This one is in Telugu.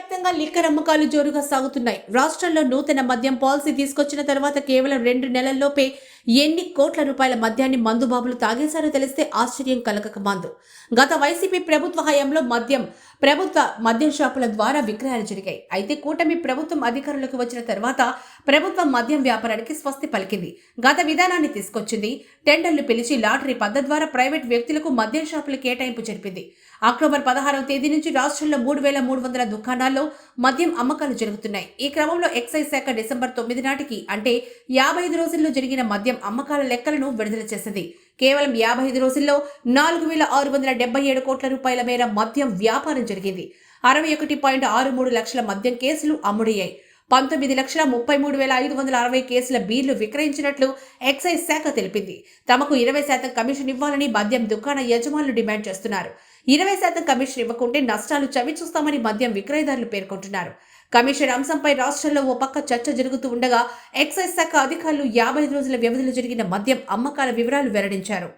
దేశవ్యాప్తంగా లిక్కర్ అమ్మకాలు జోరుగా సాగుతున్నాయి. రాష్ట్రంలో నూతన మద్యం పాలసీ తీసుకొచ్చిన తర్వాత కేవలం రెండు నెలల్లోపే ఎన్ని కోట్ల రూపాయల మద్యాన్ని మందుబాబులు తాగేశారో తెలిస్తే ఆశ్చర్యం కలగక మందు. గత వైసీపీ ప్రభుత్వ హయాంలో మద్యం ప్రభుత్వ మద్యం షాపుల ద్వారా విక్రయాలు జరిగాయి. అయితే కూటమి ప్రభుత్వం అధికారంలోకి వచ్చిన తర్వాత ప్రభుత్వం మద్యం వ్యాపారానికి స్వస్తి పలికింది. గత విధానాన్ని తీసుకొచ్చింది. టెండర్లు పిలిచి లాటరీ పద్ధతి ద్వారా ప్రైవేట్ వ్యక్తులకు మద్యం షాపుల కేటాయింపు జరిపింది. అక్టోబర్ పదహారవ తేదీ నుంచి రాష్ట్రంలో మూడు వేల మూడు వందల దుకాణాల్లో మద్యం అమ్మకాలు జరుగుతున్నాయి. ఈ క్రమంలో ఎక్సైజ్ శాఖ డిసెంబర్ తొమ్మిది నాటికి అంటే యాభై ఐదు రోజుల్లో జరిగిన మద్యం అమ్మకాల లెక్కలను విడుదల చేసింది. కేవలం యాభై ఐదు రోజుల్లో నాలుగు వేల ఆరు వందల డెబ్బై ఏడు కోట్ల రూపాయల మేర మద్యం వ్యాపారం జరిగింది. అరవై ఒకటి పాయింట్ ఆరు మూడు లక్షల మద్యం కేసులు అమ్ముడయ్యాయి. పంతొమ్మిది లక్షల ముప్పై మూడు వేల ఐదు వందల అరవై కేసుల బీర్లు విక్రయించినట్లు ఎక్సైజ్ శాఖ తెలిపింది. తమకు ఇరవై శాతం కమిషన్ ఇవ్వాలని మద్యం దుకాణ యజమానులు డిమాండ్ చేస్తున్నారు. ఇరవై శాతం కమిషన్ ఇవ్వకుంటే నష్టాలు చవి చూస్తామని మద్యం విక్రయదారులు పేర్కొంటున్నారు. కమిషన్ అంశంపై రాష్ట్రంలో ఓ పక్క చర్చ జరుగుతూ ఉండగా ఎక్సైజ్ శాఖ అధికారులు యాభై ఐదు రోజుల వ్యవధిలో జరిగిన మద్యం అమ్మకాల వివరాలు వెల్లడించారు.